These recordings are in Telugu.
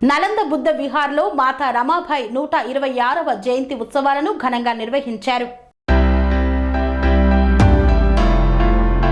నలంద బుద్ధ విహార్లో మాతా రమాభాయ్ నూట ఇరవై ఆరవ జయంతి ఉత్సవాలను ఘనంగా నిర్వహించారు.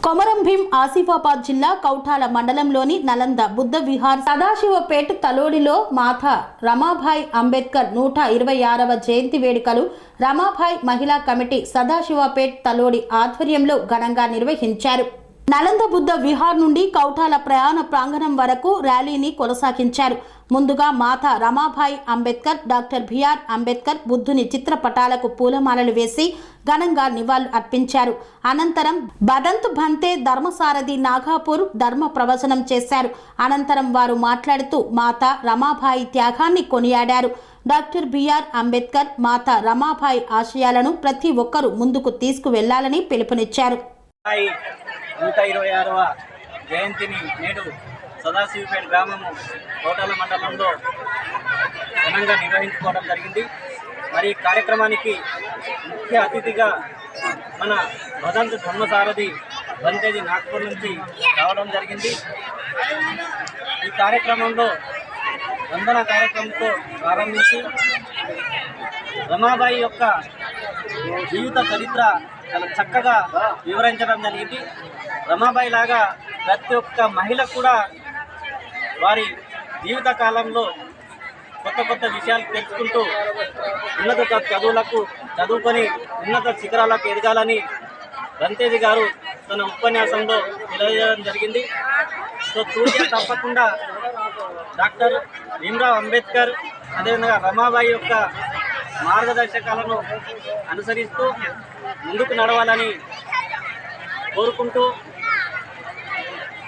కొమరం భీం ఆసిఫాబాద్ జిల్లా కౌఠాల మండలంలోని నలంద బుద్ధ విహార్ సదాశివపేట్ తలోడిలో మాతా రమాభాయ్ అంబేద్కర్ నూట ఇరవై ఆరవ జయంతి వేడుకలు రమాభాయ్ మహిళా కమిటీ సదాశివపేట్ తలోడి ఆధ్వర్యంలో ఘనంగా నిర్వహించారు. నలంద బుద్ధ విహార్ నుండి కౌఠాల ప్రయాణ ప్రాంగణం వరకు ర్యాలీని కొనసాగించారు. ముందుగా మాతా Ramabai Ambedkar doctor B R Ambedkar బుద్ధుని చిత్రపటాలకు పూలమాలలు వేసి ఘనంగా నివాళులు అర్పించారు. అనంతరం బదంత్ భంతే ధర్మసారథి నాగాపూర్ ధర్మ ప్రవచనం చేశారు. అనంతరం వారు మాట్లాడుతూ మాతా రమాభాయి త్యాగాన్ని కొనియాడారు. డాక్టర్ బిఆర్ అంబేద్కర్ మాతా రమాభాయ్ ఆశయాలను ప్రతి ఒక్కరూ ముందుకు తీసుకువెళ్ళాలని పిలుపునిచ్చారు. నూట ఇరవై ఆరవ జయంతిని నేడు సదాశివపేట గ్రామము కోటాల మండలంలో ఘనంగా నిర్వహించుకోవడం జరిగింది. మరి ఈ కార్యక్రమానికి ముఖ్య అతిథిగా మన భదంత్ ధర్మసారథి బంతేజీ నాగ్పూర్ నుంచి రావడం జరిగింది. ఈ కార్యక్రమంలో వందన కార్యక్రమంతో ప్రారంభించి రమాబాయి యొక్క జీవిత చరిత్ర చాలా చక్కగా వివరించడం జరిగింది. రమాబాయి లాగా ప్రతి ఒక్క మహిళ కూడా వారి జీవిత కాలంలో కొత్త కొత్త విషయాలు తెలుసుకుంటూ ఉన్నత చదువులకు చదువుకొని ఉన్నత శిఖరాలకు ఎదగాలని రంతేజీ గారు తన ఉపన్యాసంలో తెలియజేయడం జరిగింది. సో తూర్పు తప్పకుండా డాక్టర్ భీమ్రావ్ అంబేద్కర్ అదేవిధంగా రమాబాయి యొక్క మార్గదర్శకాలను అనుసరిస్తూ ముందుకు నడవాలని కోరుకుంటూ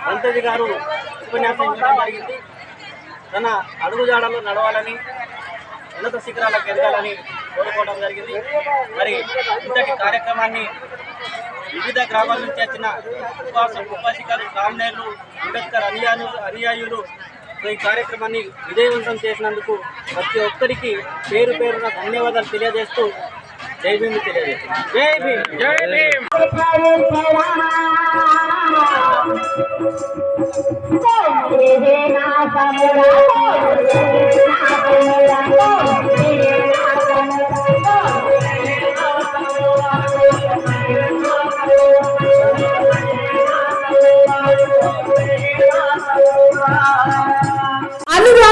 పంతజీ గారు ఉపన్యాసం ఇవ్వడం జరిగింది. తన అడుగుజాడలో నడవాలని ఉన్నత శిఖరాలకు ఎదగాలని కోరుకోవడం జరిగింది. మరి ఇంతటి కార్యక్రమాన్ని వివిధ గ్రామాల నుంచి వచ్చిన ఉపవాస ఉపాసికలు కామ్నేర్లు అంబేద్కర్ అనుయాను అనుయాయులు ఈ కార్యక్రమాన్ని విజయవంతం చేసినందుకు ప్రతి ఒక్కరికి పేరు పేరున ధన్యవాదాలు తెలియజేస్తూ జై భీమ్ తెలియజేస్తున్నాను జై భీమ్ జై భీమ్